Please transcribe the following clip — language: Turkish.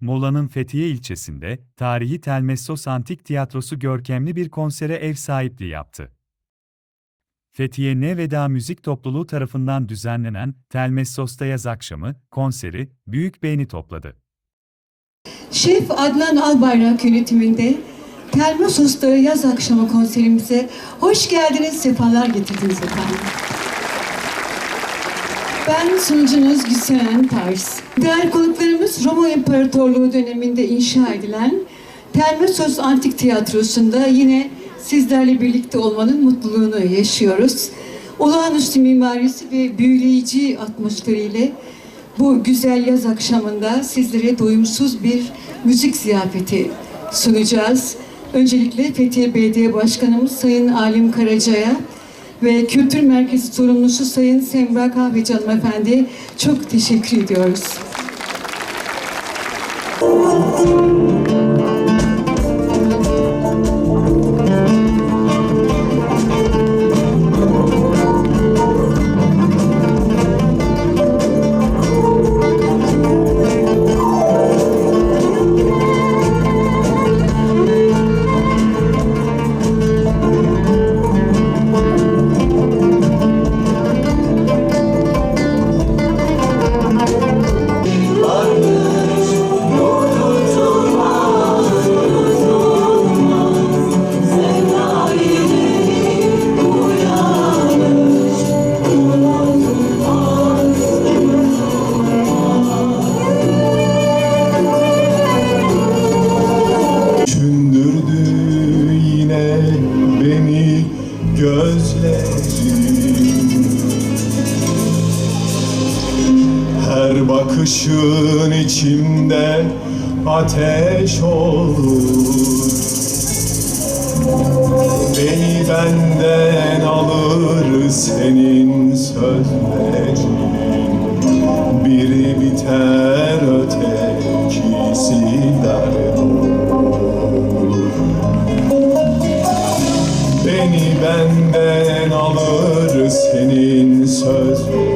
Muğla'nın Fethiye ilçesinde, tarihi Telmessos Antik Tiyatrosu görkemli bir konsere ev sahipliği yaptı. Fethiye Ne Veda Müzik Topluluğu tarafından düzenlenen Telmessos'ta Yaz Akşamı konseri büyük beğeni topladı. Şef Adnan Albayrak yönetiminde Dağı Yaz Akşamı konserimize hoş geldiniz, sefalar getirdiniz efendim. Ben sunucunuz Gülseren Tars. Değerli konuklarımız Roma İmparatorluğu döneminde inşa edilen Termossos Antik Tiyatrosu'nda yine sizlerle birlikte olmanın mutluluğunu yaşıyoruz. Olağanüstü mimarisi ve büyüleyici atmosferiyle bu güzel yaz akşamında sizlere doyumsuz bir müzik ziyafeti sunacağız. Öncelikle Fethiye Belediye Başkanımız Sayın Alim Karaca'ya ve Kültür Merkezi sorumlusu Sayın Semra Kahveci Hanımefendi'ye çok teşekkür ediyoruz. Beni gözlerin. Her bakışın içimde ateş olur. Beni benden alır senin sözlerin. Biri biter Beni benden alır senin sözlerin